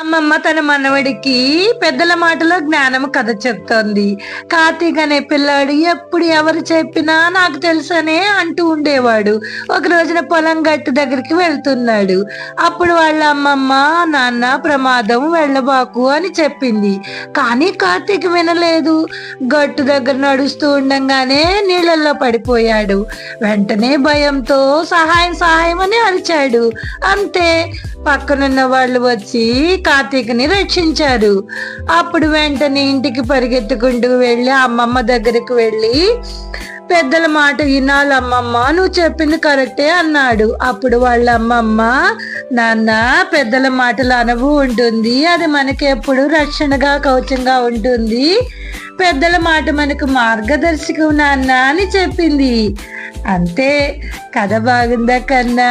అమ్మమ్మ తన మనవడికి పెద్దల మాటలో జ్ఞానం కథ చెప్తోంది. కార్తీక్ అనే పిల్లాడు ఎప్పుడు ఎవరు చెప్పినా నాకు తెలుసనే అంటూ ఉండేవాడు. ఒక రోజున పొలం గట్టు దగ్గరికి వెళ్తున్నాడు. అప్పుడు వాళ్ళ అమ్మమ్మ నాన్న ప్రమాదం వెళ్ళబాకు అని చెప్పింది. కానీ కార్తీక్ వినలేదు. గట్టు దగ్గర నడుస్తూ ఉండంగానే నీళ్ళల్లో పడిపోయాడు. వెంటనే భయంతో సహాయం సహాయం అని కాల్చాడు అంతే పక్కనున్న వాళ్ళు వచ్చి కార్తీక్ని రక్షించారు. అప్పుడు వెంటనే ఇంటికి పరిగెత్తుకుంటూ వెళ్ళి అమ్మమ్మ దగ్గరకు వెళ్ళి పెద్దల మాట వినాలి అమ్మమ్మ నువ్వు చెప్పింది కరెక్టే అన్నాడు. అప్పుడు వాళ్ళ అమ్మమ్మ నాన్న పెద్దల మాటలు అనవు ఉంటుంది. అది మనకి ఎప్పుడు రక్షణగా కవచంగా ఉంటుంది. పెద్దల మాట మనకు మార్గదర్శకం నాన్న అని చెప్పింది. అంతే. కథ బాగుందా కన్నా?